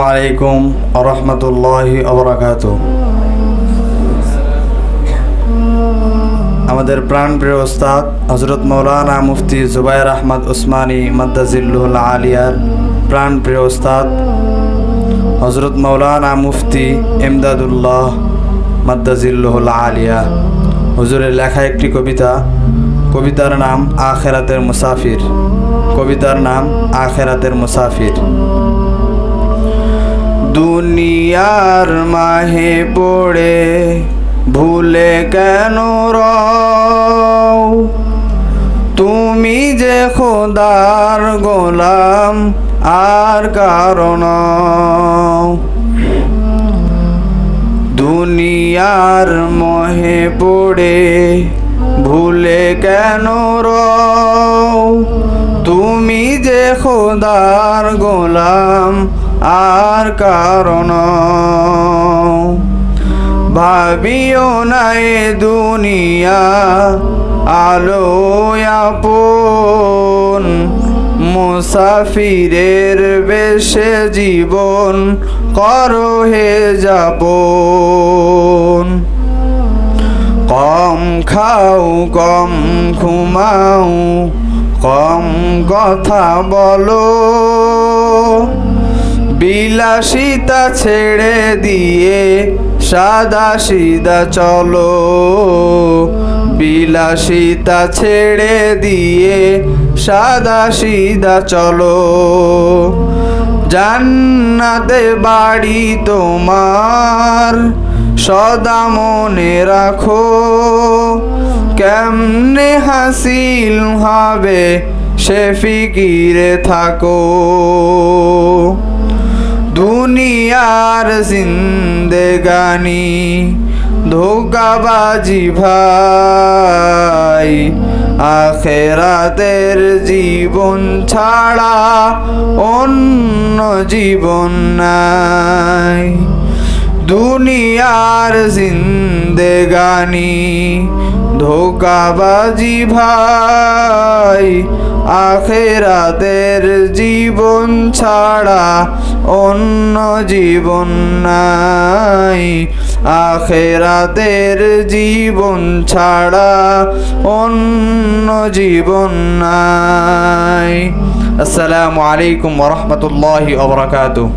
আলাইকুম আরহামতুল্লাহি আবরাকাত আমাদের প্রাণপ্রিয় ওস্তাদ হজরত মৌলানা মুফতি জুবাইর আহমদ উসমানী মাদ্দাজিল্লুল আলিয়ার প্রাণপ্রিয় ওস্তাদ হজরত মৌলানা মুফতি এমদাদুল্লাহ মাদ্দাজিল্লুল আলিয়া। হুজুরের লেখা একটি কবিতা, কবিতার নাম আখেরাতের মুসাফির। কবিতার নাম আখেরাতের মুসাফির। দুনিয়ার মাহে পড়ে ভুলে কেন রও? তুমি যে খোদার গোলাম, আর কারণ? দুনিয়ার মহে পড়ে ভুলে কেন রও? তুমি যে খোদার গোলাম আর কারণ ভাবিও নাই দুনিয়া আলো আপন মুসাফিরের বেশে জীবন করো হে যাপন। কম খাও, কম ঘুমাও, কম কথা বলো। বিলাসিতা ছেড়ে দিয়ে সাদা সিদা চলো। বিলাসিতা ছেড়ে দিয়ে সাদা সিদা চলো। জান্নাতে বাড়ি তোমার সদা মনে রাখো। কেমনে হাসিল হবে সে ফিকিরে থাকো। দুনিয়ার জিন্দেগানি ধোকাবাজি ভাই। আখেরাতের জীবন ছাড়া অন্য জীবন নাই। দুনিয়ার জিন্দেগানি ধোকাবাজি ভাই আখেরাতের জীবন ছাড়া অন্য জীবন নাই। আখেরাতের জীবন ছাড়া অন্য জীবন নাই। আসসালামু আলাইকুম ওরহমতুল্লাহি ওবরাকাতুহ